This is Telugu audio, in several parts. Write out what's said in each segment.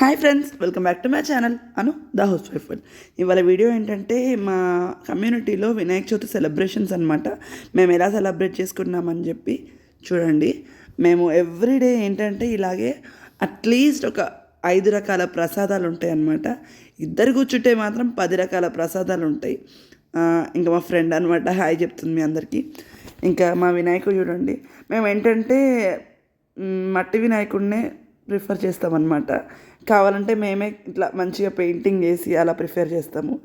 Hi friends welcome back to my channel. Anu the house wife ఇవాళ వీడియో ఏంటంటే మా కమ్యూనిటీలో వినాయక చవితి సెలబ్రేషన్స్ అనమాట మేము ఎలా సెలబ్రేట్ చేసుకుంటున్నామని చెప్పి చూడండి. మేము ఎవ్రీడే ఏంటంటే ఇలాగే అట్లీస్ట్ ఒక ఐదు రకాల ప్రసాదాలు ఉంటాయి అన్నమాట. ఇద్దరు కూర్చుంటే మాత్రం పది రకాల ప్రసాదాలు ఉంటాయి. ఇంకా మా ఫ్రెండ్ అనమాట హాయ్ చెప్తుంది మీ అందరికీ. ఇంకా మా వినాయకుడు చూడండి. మేము ఏంటంటే మట్టి వినాయకుడినే ప్రిఫర్ చేస్తామన్నమాట. కావాలంటే మేమే ఇట్లా మంచిగా పెయింటింగ్ వేసి అలా ప్రిఫర్ చేస్తాము.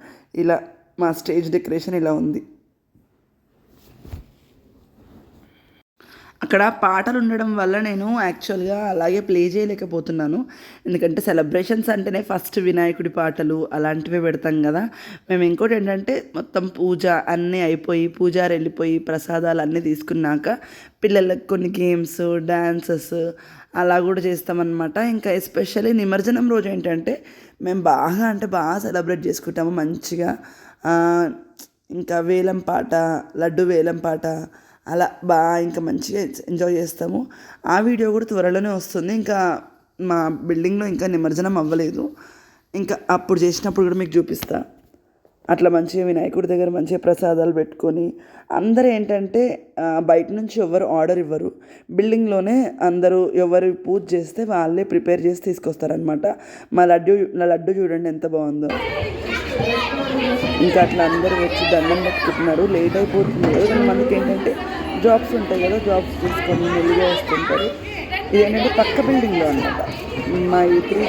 ఇలా మా స్టేజ్ డెకరేషన్ ఇలా ఉంది. అక్కడ పాటలు ఉండడం వల్ల నేను యాక్చువల్గా అలాగే ప్లే చేయలేకపోతున్నాను. ఎందుకంటే సెలబ్రేషన్స్ అంటేనే ఫస్ట్ వినాయకుడి పాటలు అలాంటివే పెడతాం కదా. మేము ఇంకోటి ఏంటంటే మొత్తం పూజ అన్నీ అయిపోయి పూజారి వెళ్ళిపోయి ప్రసాదాలు అన్నీ తీసుకున్నాక పిల్లలకు కొన్ని గేమ్స్ డ్యాన్సెస్ అలా కూడా చేస్తామన్నమాట. ఇంకా ఎస్పెషల్లీ నిమజ్జనం రోజు ఏంటంటే మేము బాగా అంటే బాగా సెలబ్రేట్ చేసుకుంటాము మంచిగా. ఇంకా వేలం పాట లడ్డు వేలం పాట అలా బాగా ఇంకా మంచిగా ఎంజాయ్ చేస్తాము. ఆ వీడియో కూడా త్వరలోనే వస్తుంది. ఇంకా మా బిల్డింగ్లో ఇంకా నిమజ్జనం అవ్వలేదు. ఇంకా అప్పుడు చేసినప్పుడు కూడా మీకు చూపిస్తాను అట్లా మంచిగా వినాయకుడి దగ్గర మంచిగా ప్రసాదాలు పెట్టుకొని అందరూ ఏంటంటే బయట నుంచి ఎవరు ఆర్డర్ ఇవ్వరు. బిల్డింగ్లోనే అందరూ ఎవరు పూజ చేస్తే వాళ్ళే ప్రిపేర్ చేసి తీసుకొస్తారనమాట మా లడ్డు నా లడ్డు చూడండి ఎంత బాగుందో. ఇంకా అట్లా అందరూ వచ్చి దండం పెట్టుకుంటున్నారు. లేట్ అయిపోతుంది కానీ మనకి ఏంటంటే జాబ్స్ ఉంటాయి కదా జాబ్స్ తీసుకొని మెల్లిగా వస్తుంటారు. ఇదేంటంటే పక్క బిల్డింగ్లో అనమాట మా ఈ త్రీ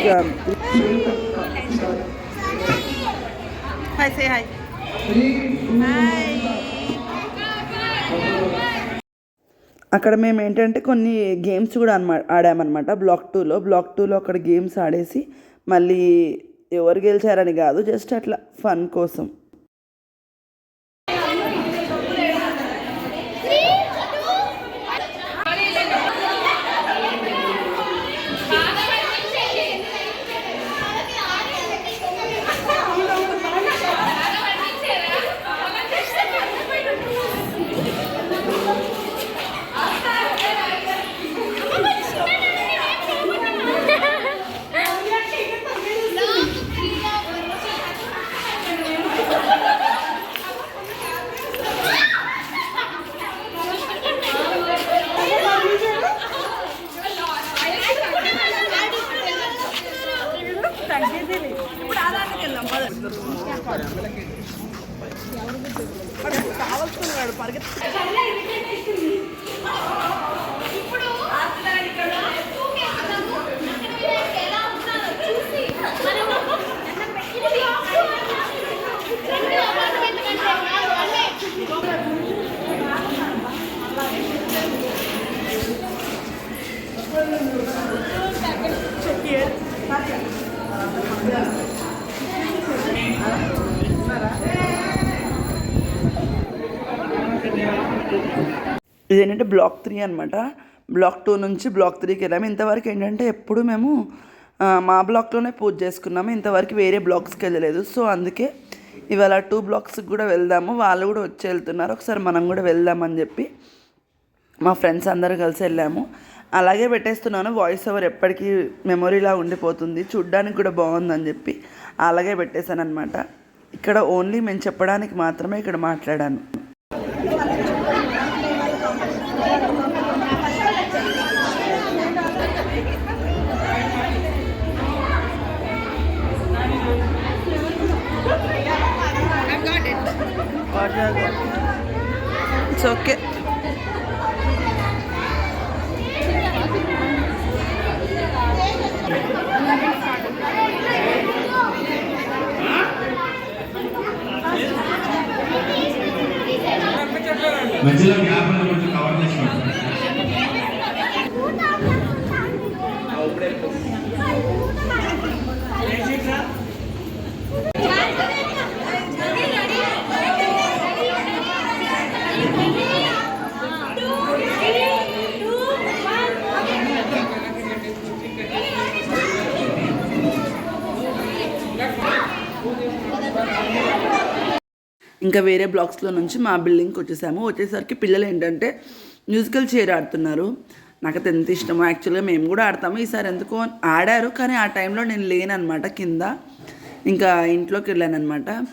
హాయ్ సే హాయ్ అక్కడ మేము ఏంటంటే కొన్ని గేమ్స్ కూడా అనమాట ఆడామన్నమాట. బ్లాక్ టూలో బ్లాక్ టూలో అక్కడ గేమ్స్ ఆడేసి మళ్ళీ ఎవరు గెలిచారని కాదు జస్ట్ అట్లా ఫన్ కోసం. కావాల్సుకున్నాడు పరిగెత్తి ఇదేంటంటే బ్లాక్ త్రీ అనమాట బ్లాక్ టూ నుంచి బ్లాక్ త్రీకి వెళ్ళాము. ఇంతవరకు ఏంటంటే ఎప్పుడు మేము మా బ్లాక్లోనే పూజ చేసుకున్నాము. ఇంతవరకు వేరే బ్లాక్స్కి వెళ్ళలేదు. సో అందుకే ఇవాళ టూ బ్లాక్స్కి కూడా వెళ్దాము. వాళ్ళు కూడా వచ్చి వెళ్తున్నారు. ఒకసారి మనం కూడా వెళ్దామని చెప్పి మా ఫ్రెండ్స్ అందరూ కలిసి వెళ్ళాము. అలాగే పెట్టేస్తున్నాను. వాయిస్ ఓవర్ ఎప్పటికీ మెమొరీలా ఉండిపోతుంది. చూడ్డానికి కూడా బాగుందని చెప్పి అలాగే పెట్టేశాను అనమాట ఇక్కడ ఓన్లీ మేము చెప్పడానికి మాత్రమే ఇక్కడ మాట్లాడాను. ఇట్స్ ఓకే మధ్యలో గ్యాప్ ఇంకా వేరే బ్లాక్స్లో నుంచి మా బిల్డింగ్కి వచ్చేసాము. వచ్చేసరికి పిల్లలు ఏంటంటే మ్యూజికల్ చైర్ ఆడుతున్నారు. నాకైతే ఎంత ఇష్టమో. యాక్చువల్గా మేము కూడా ఆడతాము. ఈసారి ఎందుకో ఆడారు కానీ ఆ టైంలో నేను లేననమాట కింద. ఇంకా ఇంట్లోకి వెళ్ళాను అనమాట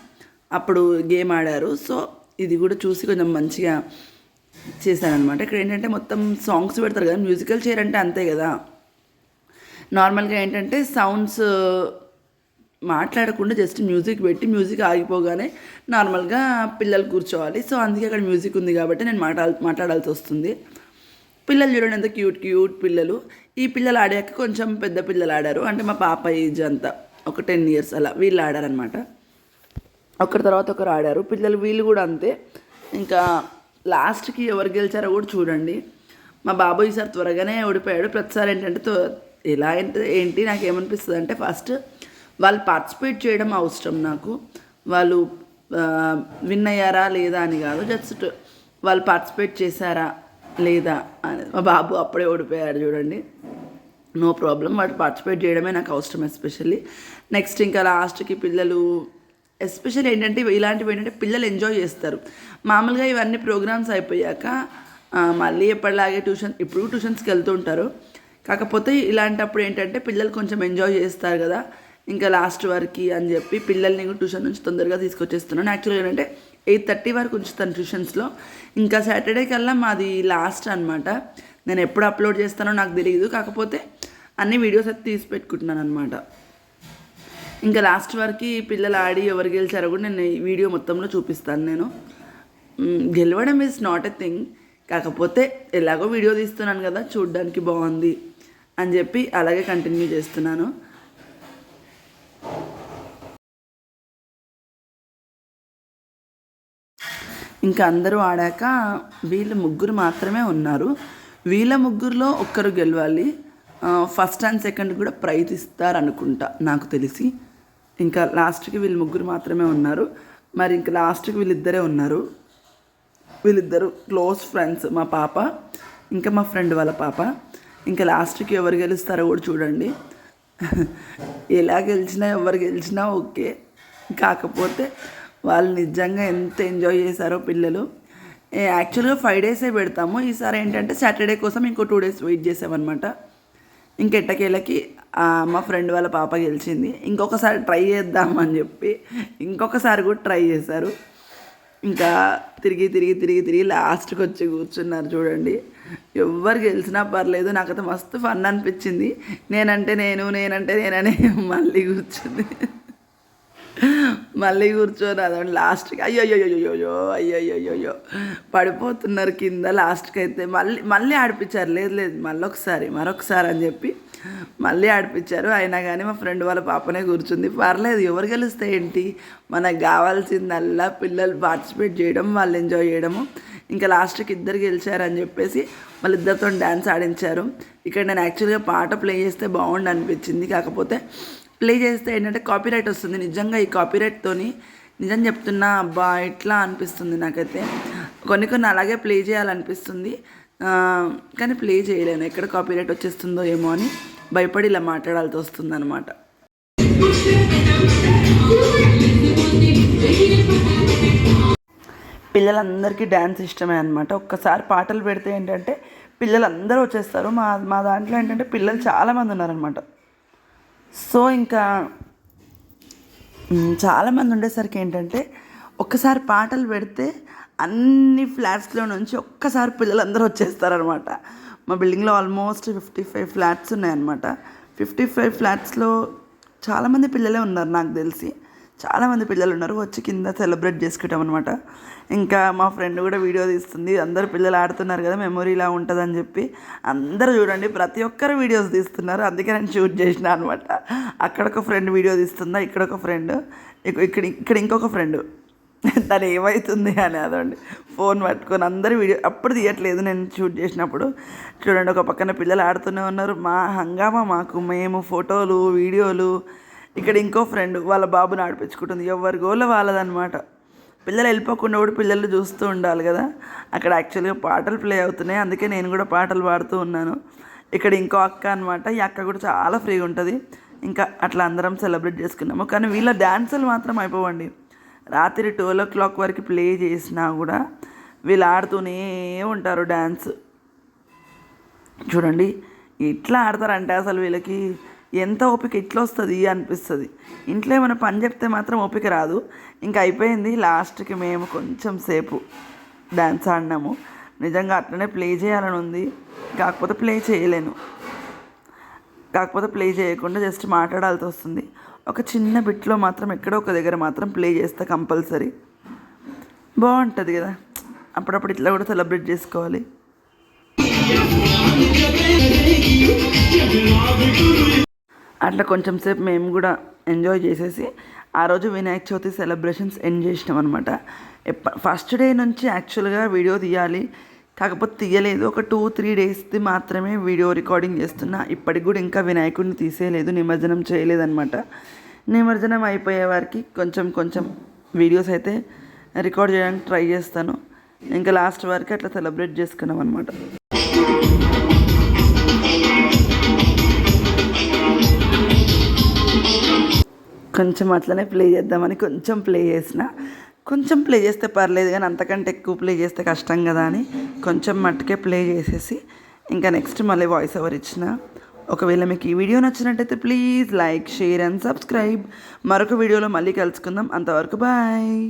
అప్పుడు గేమ్ ఆడారు. సో ఇది కూడా చూసి కొంచెం మంచిగా చేశానమాట ఇక్కడ ఏంటంటే మొత్తం సాంగ్స్ పెడతారు కదా. మ్యూజికల్ చైర్ అంటే అంతే కదా. నార్మల్గా ఏంటంటే సౌండ్స్ మాట్లాడకుండా జస్ట్ మ్యూజిక్ పెట్టి మ్యూజిక్ ఆగిపోగానే నార్మల్గా పిల్లలు కూర్చోవాలి. సో అందుకే అక్కడ మ్యూజిక్ ఉంది కాబట్టి నేను మాట్లాడ మాట్లాడాల్సి వస్తుంది. పిల్లలు చూడండి ఎంత క్యూట్ క్యూట్ పిల్లలు. ఈ పిల్లలు ఆడాక కొంచెం పెద్ద పిల్లలు ఆడారు. అంటే మా పాప ఏజ్ అంతా ఒక టెన్ ఇయర్స్ అలా వీళ్ళు ఆడారనమాట ఒకరి తర్వాత ఒకరు ఆడారు. పిల్లలు వీళ్ళు కూడా అంతే. ఇంకా లాస్ట్కి ఎవరు గెలిచారో కూడా చూడండి. మా బాబు ఈసారి త్వరగానే ఓడిపోయాడు. ప్రతిసారి ఏంటంటే ఎలా అంటే ఏంటి నాకు ఏమనిపిస్తుంది అంటే ఫస్ట్ వాళ్ళు పార్టిసిపేట్ చేయడం అవసరం నాకు. వాళ్ళు విన్ అయ్యారా లేదా అని కాదు. జస్ట్ వాళ్ళు పార్టిసిపేట్ చేశారా లేదా అని. మా బాబు అప్పుడే ఓడిపోయాడు చూడండి. నో ప్రాబ్లం వాడు పార్టిసిపేట్ చేయడమే నాకు అవసరం ఎస్పెషల్లీ నెక్స్ట్ ఇంకా లాస్ట్కి పిల్లలు ఎస్పెషల్లీ ఏంటంటే ఇలాంటివి ఏంటంటే పిల్లలు ఎంజాయ్ చేస్తారు. మామూలుగా ఇవన్నీ ప్రోగ్రామ్స్ అయిపోయాక మళ్ళీ ఎప్పటిలాగే ట్యూషన్ ఇప్పుడు ట్యూషన్స్కి వెళ్తూ ఉంటారు. కాకపోతే ఇలాంటప్పుడు ఏంటంటే పిల్లలు కొంచెం ఎంజాయ్ చేస్తారు కదా. ఇంకా లాస్ట్ వరకు అని చెప్పి పిల్లల్ని కూడా ట్యూషన్ నుంచి తొందరగా తీసుకొచ్చేస్తున్నాను. యాక్చువల్గా ఏంటంటే ఎయిట్ థర్టీ వరకు ఉంచుతాను ట్యూషన్స్లో ఇంకా సాటర్డే కల్లా మాది లాస్ట్ అనమాట నేను ఎప్పుడు అప్లోడ్ చేస్తానో నాకు తెలియదు కాకపోతే అన్ని వీడియోస్ అయితే తీసి పెట్టుకుంటున్నాను అనమాట ఇంకా లాస్ట్ వరకు పిల్లలు ఆడి ఎవరు గెలిచారో కూడా నేను ఈ వీడియో మొత్తంలో చూపిస్తాను నేను. గెలవడం ఇస్ నాట్ ఎ థింగ్ కాకపోతే ఎలాగో వీడియో తీస్తున్నాను కదా చూడడానికి బాగుంది అని చెప్పి అలాగే కంటిన్యూ చేస్తున్నాను. ఇంకా అందరూ ఆడాక వీళ్ళు ముగ్గురు మాత్రమే ఉన్నారు. వీళ్ళ ముగ్గురులో ఒక్కరు గెలవాలి. ఫస్ట్ అండ్ సెకండ్ కూడా ప్రయత్నిస్తారు అనుకుంటా నాకు తెలిసి. ఇంకా లాస్ట్కి వీళ్ళు ముగ్గురు మాత్రమే ఉన్నారు. మరి ఇంకా లాస్ట్కి వీళ్ళిద్దరే ఉన్నారు. వీళ్ళిద్దరు క్లోజ్ ఫ్రెండ్స్ మా పాప ఇంకా మా ఫ్రెండ్ వాళ్ళ పాప. ఇంకా లాస్ట్కి ఎవరు గెలుస్తారో కూడా చూడండి. ఎలా గెలిచినా ఎవరు గెలిచినా ఓకే. కాకపోతే వాళ్ళు నిజంగా ఎంత ఎంజాయ్ చేశారో పిల్లలు. యాక్చువల్గా ఫైవ్ డేసే పెడతాము. ఈసారి ఏంటంటే సాటర్డే కోసం ఇంకో టూ డేస్ వెయిట్ చేసామన్నమాట. ఇంకెట్టకేళ్ళకి ఆ, మా ఫ్రెండ్ వాళ్ళ పాప గెలిచింది. ఇంకొకసారి ట్రై చేద్దామని చెప్పి ఇంకొకసారి కూడా ట్రై చేశారు. ఇంకా తిరిగి తిరిగి తిరిగి తిరిగి లాస్ట్కి వచ్చి కూర్చున్నారు చూడండి. ఎవ్వరు గెలిచినా పర్లేదు. నాకైతే మస్తు ఫన్ అనిపించింది. నేనంటే నేను నేనంటే నేనని మళ్ళీ కూర్చుంది. మళ్ళీ కూర్చొని అదండి లాస్ట్కి. అయ్యో అయ్యో పడిపోతున్నారు కింద లాస్ట్కి అయితే మళ్ళీ మళ్ళీ ఆడిపించారు లేదు లేదు మళ్ళీ ఒకసారి మరొకసారి అని చెప్పి మళ్ళీ ఆడిపించారు అయినా కానీ మా ఫ్రెండ్ వాళ్ళ పాపనే కూర్చుంది. పర్లేదు ఎవరు గెలిస్తే ఏంటి? మనకు కావాల్సిందల్లా పిల్లలు పార్టిసిపేట్ చేయడం వాళ్ళు ఎంజాయ్ చేయడము. ఇంకా లాస్ట్కి ఇద్దరు గెలిచారని చెప్పేసి వాళ్ళిద్దరితో డ్యాన్స్ ఆడించారు. ఇక్కడ నేను యాక్చువల్గా పాట ప్లే చేస్తే బాగుండు అనిపించింది. కాకపోతే ప్లే చేస్తే ఏంటంటే కాపీరైట్ వస్తుంది. నిజంగా ఈ కాపీరైట్తోని నిజం చెప్తున్నా అబ్బా ఇట్లా అనిపిస్తుంది నాకైతే. కొన్ని కొన్ని అలాగే ప్లే చేయాలనిపిస్తుంది. కానీ ప్లే చేయలేను. ఎక్కడ కాపీరైట్ వచ్చేస్తుందో ఏమో అని భయపడి ఇలా మాట్లాడాల్సి వస్తుంది అనమాట పిల్లలందరికీ డ్యాన్స్ ఇష్టమే అనమాట ఒక్కసారి పాటలు పెడితే ఏంటంటే పిల్లలందరూ వచ్చేస్తారు. మా మా దాంట్లో ఏంటంటే పిల్లలు చాలామంది ఉన్నారనమాట సో ఇంకా చాలామంది ఉండేసరికి ఏంటంటే ఒక్కసారి పాటలు పెడితే అన్ని ఫ్లాట్స్లో నుంచి ఒక్కసారి పిల్లలందరూ వచ్చేస్తారనమాట. మా బిల్డింగ్లో ఆల్మోస్ట్ ఫిఫ్టీ ఫైవ్ ఫ్లాట్స్ ఉన్నాయన్నమాట. ఫిఫ్టీ ఫైవ్ ఫ్లాట్స్లో చాలామంది పిల్లలే ఉన్నారు నాకు తెలిసి. చాలామంది పిల్లలు ఉన్నారు వచ్చి కింద సెలబ్రేట్ చేసుకుంటాం అనమాట ఇంకా మా ఫ్రెండ్ కూడా వీడియో తీస్తుంది అందరు పిల్లలు ఆడుతున్నారు కదా మెమొరీ ఇలా ఉంటుందని చెప్పి అందరూ చూడండి ప్రతి ఒక్కరు వీడియోస్ తీస్తున్నారు అందుకే నేను షూట్ చేసిన అనమాట అక్కడ ఒక ఫ్రెండ్ వీడియో తీస్తుందా ఇక్కడ ఒక ఫ్రెండ్ ఇక్కడ ఇక్కడ ఇంకొక ఫ్రెండ్. తను ఏమవుతుంది అని అదండి ఫోన్ పట్టుకొని అందరు వీడియో అప్పుడు తీయట్లేదు నేను షూట్ చేసినప్పుడు. చూడండి ఒక పక్కన పిల్లలు ఆడుతూనే ఉన్నారు మా హంగామా మాకు మేము ఫోటోలు వీడియోలు ఇక్కడ ఇంకో ఫ్రెండ్ వాళ్ళ బాబుని ఆడిపించుకుంటుంది. ఎవరి గోల వాళ్ళదనమాట పిల్లలు వెళ్ళిపోకుండా కూడా పిల్లలు చూస్తూ ఉండాలి కదా. అక్కడ యాక్చువల్గా పాటలు ప్లే అవుతున్నాయి. అందుకే నేను కూడా పాటలు పాడుతూ ఉన్నాను. ఇక్కడ ఇంకో అక్క అనమాట ఈ అక్క కూడా చాలా ఫ్రీగా ఉంటుంది. ఇంకా అట్లా అందరం సెలబ్రేట్ చేసుకున్నాము. కానీ వీళ్ళ డ్యాన్సులు మాత్రం అయిపోవండి. రాత్రి ట్వెల్వ్ ఓ క్లాక్ వరకు ప్లే చేసినా కూడా వీళ్ళు ఆడుతూనే ఉంటారు డ్యాన్స్ చూడండి ఎట్లా ఆడతారంటే అసలు వీళ్ళకి? ఎంత ఓపిక ఇట్లా వస్తుంది అనిపిస్తుంది. ఇంట్లో ఏమైనా పని చెప్తే మాత్రం ఓపిక రాదు. ఇంకా అయిపోయింది లాస్ట్కి మేము కొంచెం సేపు డ్యాన్స్ ఆడినాము. నిజంగా అట్లనే ప్లే చేయాలని ఉంది. కాకపోతే ప్లే చేయలేను. కాకపోతే ప్లే చేయకుండా జస్ట్ మాట్లాడాల్సి వస్తుంది. ఒక చిన్న బిట్లో మాత్రం ఎక్కడో ఒక దగ్గర మాత్రం ప్లే చేస్తే కంపల్సరీ. బాగుంటుంది కదా. అప్పుడప్పుడు ఇట్లా కూడా సెలబ్రేట్ చేసుకోవాలి. అట్లా కొంచెం సేపు మేము కూడా ఎంజాయ్ చేసేసి ఆ రోజు వినాయక చవితి సెలబ్రేషన్స్ ఎండ్ చేసినాం అనమాట ఫస్ట్ డే నుంచి యాక్చువల్గా వీడియో తీయాలి కాకపోతే తీయలేదు. ఒక టూ త్రీ డేస్ది మాత్రమే వీడియో రికార్డింగ్ చేస్తున్నా. ఇప్పటికి కూడా ఇంకా వినాయకుడిని తీసేయలేదు నిమజ్జనం చేయలేదన్నమాట. నిమజ్జనం అయిపోయే వారికి కొంచెం కొంచెం వీడియోస్ అయితే రికార్డ్ చేయడానికి ట్రై చేస్తాను. ఇంకా లాస్ట్ వరకు అట్లా సెలబ్రేట్ చేసుకున్నాం అనమాట కొంచెం అట్లనే ప్లే చేద్దామని కొంచెం ప్లే చేసిన. కొంచెం ప్లే చేస్తే పర్లేదు కానీ అంతకంటే ఎక్కువ ప్లే చేస్తే కష్టం కదా అని కొంచెం మట్టుకే ప్లే చేసేసి ఇంకా నెక్స్ట్ మళ్ళీ వాయిస్ ఓవర్ ఇచ్చిన. ఒకవేళ మీకు ఈ వీడియో నచ్చినట్టయితే please like share and subscribe మరొక వీడియోలో మళ్ళీ కలుసుకుందాం. అంతవరకు బాయ్